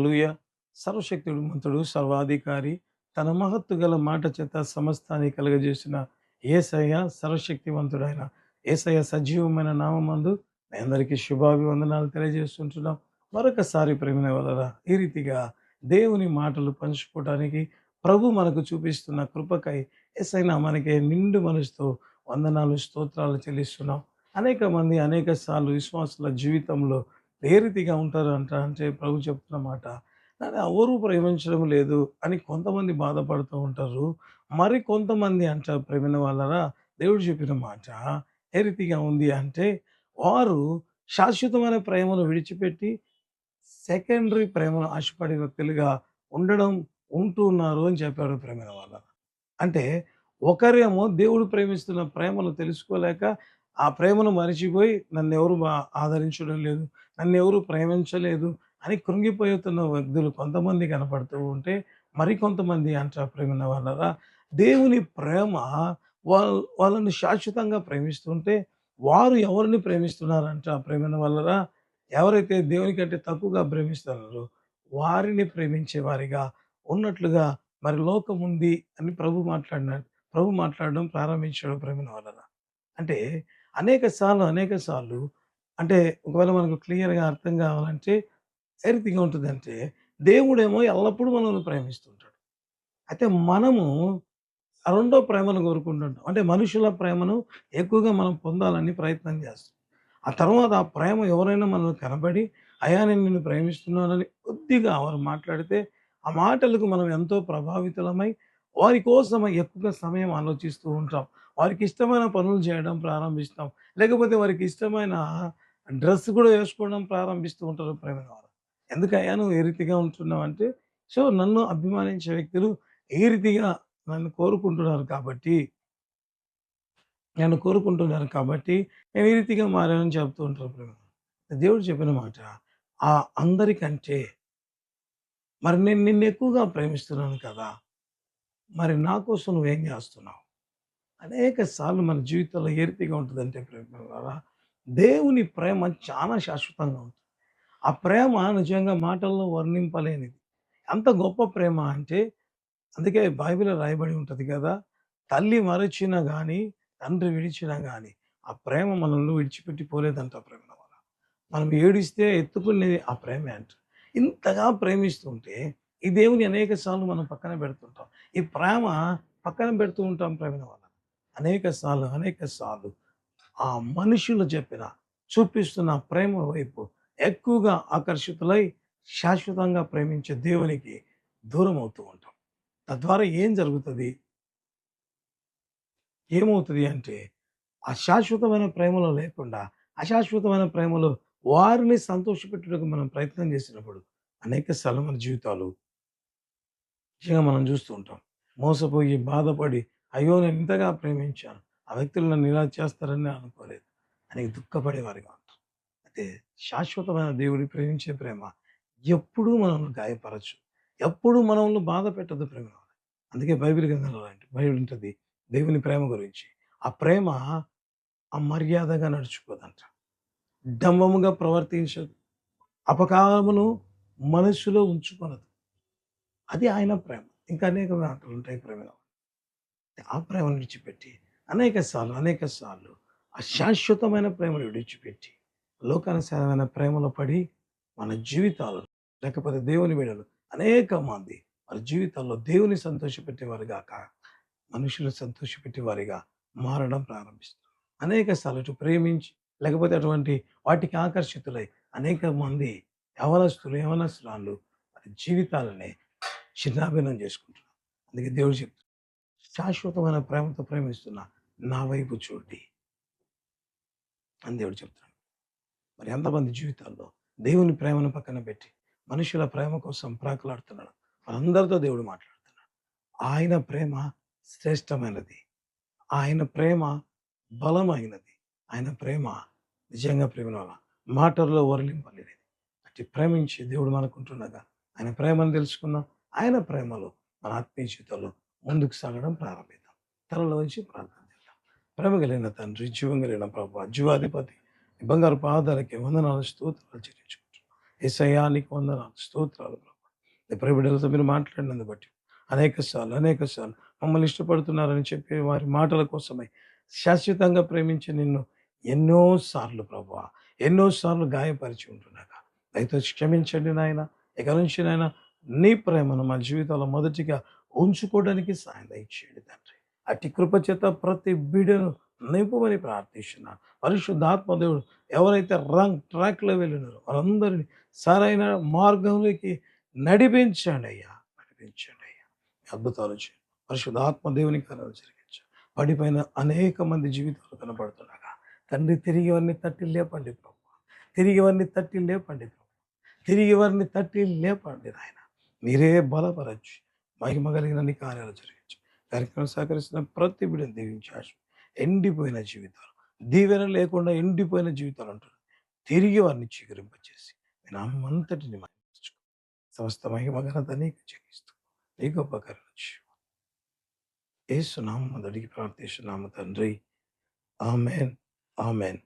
హల్లెలూయా. సర్వశక్తుడు మంతుడు సర్వాధికారి తన మహత్తు గల మాట చేత సమస్తాన్ని కలుగజేసిన ఏసయ్య సర్వశక్తివంతుడైన ఏసయ్య సజీవమైన నామందు మీ అందరికీ శుభాభివందనాలు తెలియజేస్తుంటున్నాం. మరొకసారి ప్రేమిన వలన ఈ రీతిగా దేవుని మాటలు పంచుకోవడానికి ప్రభు మనకు చూపిస్తున్న కృపకై ఎస్ఐ మనకి నిండు మనసుతో వందనాలు స్తోత్రాలు చెల్లిస్తున్నాం. అనేక మంది అనేక సార్లు విశ్వాసుల జీవితంలో రీతిగా ఉంటారు అంట అంటే ప్రభు చెప్తున్న మాట ఎవరు ప్రేమించడం లేదు అని కొంతమంది బాధపడుతూ ఉంటారు. మరి కొంతమంది అంటారు ప్రేమిన వాళ్ళరా దేవుడు చెప్పిన మాట ఏ రీతిగా ఉంది అంటే వారు శాశ్వతమైన ప్రేమను విడిచిపెట్టి సెకండరీ ప్రేమను ఆశపడే వ్యక్తులుగా ఉండడం ఉంటూ ఉన్నారు అని చెప్పాడు ప్రేమిన వాళ్ళ. అంటే ఒకరేమో దేవుడు ప్రేమిస్తున్న ప్రేమను తెలుసుకోలేక ఆ ప్రేమను మరిచిపోయి నన్ను ఎవరు ఆదరించడం లేదు నన్ను ఎవరు ప్రేమించలేదు అని కృంగిపోతున్న వ్యక్తులు కొంతమంది కనపడుతూ ఉంటే మరి కొంతమంది అంటారు ప్రేమిన వాళ్ళరా? దేవుని ప్రేమ వాళ్ళ వాళ్ళని శాశ్వతంగా ప్రేమిస్తుంటే వారు ఎవరిని ప్రేమిస్తున్నారంట ప్రేమిన వాళ్ళరా? ఎవరైతే దేవుని కంటే తక్కువగా ప్రేమిస్తున్నారో వారిని ప్రేమించే వారిగా ఉన్నట్లుగా మరి లోకం ఉంది అని ప్రభు మాట్లాడిన ప్రభు మాట్లాడడం ప్రారంభించడం ప్రేమిన వాళ్ళరా? అంటే అనేక సార్లు అనేక సార్లు అంటే ఒకవేళ మనకు క్లియర్గా అర్థం కావాలంటే ఏ రీతిగా ఉంటుందంటే దేవుడేమో ఎల్లప్పుడూ మనల్ని ప్రేమిస్తుంటాడు. అయితే మనము రెండో ప్రేమను కోరుకుంటుంటాం. అంటే మనుషుల ప్రేమను ఎక్కువగా మనం పొందాలని ప్రయత్నం చేస్తాం. ఆ తర్వాత ఆ ప్రేమ ఎవరైనా మనల్ని కనబడి అయా నేను నిన్ను ప్రేమిస్తున్నానని కొద్దిగా వారు మాట్లాడితే ఆ మాటలకు మనం ఎంతో ప్రభావితులమై వారి కోసం ఎక్కువగా సమయం ఆలోచిస్తూ ఉంటాం. వారికి ఇష్టమైన పనులు చేయడం ప్రారంభిస్తాం. లేకపోతే వారికి ఇష్టమైన డ్రెస్ కూడా వేసుకోవడం ప్రారంభిస్తూ ఉంటారు ప్రేమ వారు ఎందుకయ్యా నువ్వు ఏ రీతిగా ఉంటున్నావు అంటే సో నన్ను అభిమానించే వ్యక్తులు ఏ రీతిగా నన్ను కోరుకుంటున్నారు కాబట్టి నన్ను కోరుకుంటున్నారు కాబట్టి నేను ఈ రీతిగా మారానని చెప్తూ ఉంటారు ప్రేమ దేవుడు చెప్పిన మాట ఆ అందరికంటే మరి నేను నిన్ను ఎక్కువగా ప్రేమిస్తున్నాను కదా మరి నా కోసం నువ్వేం చేస్తున్నావు? అనేక సార్లు మన జీవితంలో ఏ రీతిగా ఉంటుందంటే ప్రేమ దేవుని ప్రేమ చాలా శాశ్వతంగా ఉంటుంది. ఆ ప్రేమ నిజంగా మాటల్లో వర్ణింపలేనిది. అంత గొప్ప ప్రేమ అంటే అందుకే బైబిల్ రాయబడి ఉంటుంది కదా తల్లి మరచినా కానీ తండ్రి విడిచినా కానీ ఆ ప్రేమ మనల్ని విడిచిపెట్టి పోలేదంట ప్రేమ వల్ల. మనం ఏడిస్తే ఎత్తుకునేది ఆ ప్రేమే అంట. ఇంతగా ప్రేమిస్తుంటే ఈ దేవుని అనేక సార్లు మనం పక్కన పెడుతుంటాం. ఈ ప్రేమ పక్కన పెడుతూ ఉంటాం ప్రేమ వల్ల. అనేక సార్లు అనేక సార్లు ఆ మనుషులు చెప్పిన చూపిస్తున్న ప్రేమ వైపు ఎక్కువగా ఆకర్షితులై శాశ్వతంగా ప్రేమించే దేవునికి దూరం అవుతూ ఉంటాం. తద్వారా ఏం జరుగుతుంది? ఏమవుతుంది అంటే అశాశ్వతమైన ప్రేమలో లేకుండా అశాశ్వతమైన ప్రేమలో వారిని సంతోషపెట్టుటకు మనం ప్రయత్నం చేసినప్పుడు అనేక సార్లు మన జీవితాలు నిజంగా మనం చూస్తూ ఉంటాం. మోసపోయి బాధపడి అయ్యో నేను ఇంతగా ప్రేమించాను. ఆ వ్యక్తులు నన్ను ఇలా చేస్తారని అనుకోలేదు. అని దుఃఖపడేవారిగా ఉంటాం అయితే శాశ్వతమైన దేవుడి ప్రేమించే ప్రేమ ఎప్పుడూ మనల్ని గాయపరచు ఎప్పుడూ మనల్ని బాధ పెట్టదు ప్రేమ అందుకే బైబిల్ గ్రంథంలో బైబిల్ ఉంటుంది దేవుని ప్రేమ గురించి. ఆ ప్రేమ అమర్యాదగా నడుచుకోదంట. డంబముగా ప్రవర్తించదు. అపకారమును మనసులో ఉంచుకొనదు. అది ఆయన ప్రేమ. ఇంకా అనేక మాటలు ఉంటాయి ప్రేమలో. ఆ ప్రేమను విడిచిపెట్టి అనేక సార్లు అనేక సార్లు అశాశ్వతమైన ప్రేమను విడిచిపెట్టి లోకానుసారమైన ప్రేమలో పడి మన జీవితాలు లేకపోతే దేవుని బిడ్డలు అనేక మంది వారి జీవితాల్లో దేవుని సంతోషపెట్టేవారుగా మనుషులు సంతోషపెట్టేవారిగా మారడం ప్రారంభిస్తారు. అనేక సార్లు ఇటు ప్రేమించి లేకపోతే అటువంటి వాటికి ఆకర్షితులై అనేక మంది యవనస్తులు యవనస్తురాళ్ళు వారి జీవితాలని చిన్నాభిన్నం చేసుకుంటున్నారు అందుకే దేవుడు చెప్తాడు శాశ్వతమైన ప్రేమతో ప్రేమిస్తున్న నా వైపు చూడి అని దేవుడు చెప్తున్నాడు. మరి ఎంతమంది జీవితాల్లో దేవుని ప్రేమను పక్కన పెట్టి మనుషుల ప్రేమ కోసం ప్రాకులాడుతున్నాడు. వాళ్ళందరితో దేవుడు మాట్లాడుతున్నాడు. ఆయన ప్రేమ శ్రేష్టమైనది. ఆయన ప్రేమ బలమైనది. ఆయన ప్రేమ నిజంగా ప్రేమ మాటల్లో వరలింపలేనిది అట్టి ప్రేమించి దేవుడు మనకుంటుండగా ఆయన ప్రేమను తెలుసుకుందాం. ఆయన ప్రేమలో మన ఆత్మీయ జీవితంలో ముందుకు సాగడం ప్రారంభిద్దాం. తనలో వచ్చి ప్రార్థన చేద్దాం. ప్రేమ కలిగిన తండ్రి జీవం కలిగిన ప్రభు జీవాధిపతి బంగారు పాదాలకి వందనాలు స్తోత్రాలు చెల్లించుకుంటున్నాం. ఏసయానికి వందనాలు స్తోత్రాలు ప్రభు. నీ మీరు మాట్లాడినందు బట్టి అనేక సార్లు అనేక సార్లు మమ్మల్ని ఇష్టపడుతున్నారని చెప్పి వారి మాటల కోసమై శాశ్వతంగా ప్రేమించి నిన్ను ఎన్నో సార్లు ప్రభా ఎన్నో సార్లు గాయపరిచి ఉంటున్నాక దయతో క్షమించండి నాయన. ఇక నుంచి నాయన నీ ప్రేమను మా జీవితంలో మొదటిగా ఉంచుకోవడానికి సాయం దయచేయండి తండ్రి. అతి కృపచేత ప్రతి బిడను నింపమని ప్రార్థిస్తున్నాను. పరిశుద్ధాత్మదేవుడు ఎవరైతే రంగ్ ట్రాక్లో వెళ్ళినారో వారందరినీ సరైన మార్గంలోకి నడిపించండి అయ్యా నడిపించండి అయ్యా. అద్భుతాలు చేయండి. పరిశుద్ధాత్మదేవుని కార్యాలు జరిగించండి. పడిపోయిన అనేక మంది జీవితాలు కనబడుతుండగా తండ్రి తిరిగి వారిని తట్టి లేపండి ప్రభు. తిరిగి వారిని తట్టి లేపండి ప్రభు. తిరిగి వారిని తట్టి లేపండి నాయన. మీరే బలపరచు మహిమ కలిగిన నీ కార్యాలు జరిగించు. కార్యక్రమం సహకరిస్తున్న ప్రతి బిడ్డను దీవించాడు ఎండిపోయిన జీవితాలు దీవెన లేకుండా ఎండిపోయిన జీవితాలు అంటారు తిరిగి వారిని చీకరింపచేసి నేను అమ్మంతటిని మహిమించుకో సమస్త మహిమ ఘనత నీకు చెల్లిస్తూ నీ గొప్ప కరుణించు ఏసునామం అడిగి ప్రార్థిస్తున్నాము తండ్రి. ఆమెన్. ఆమెన్.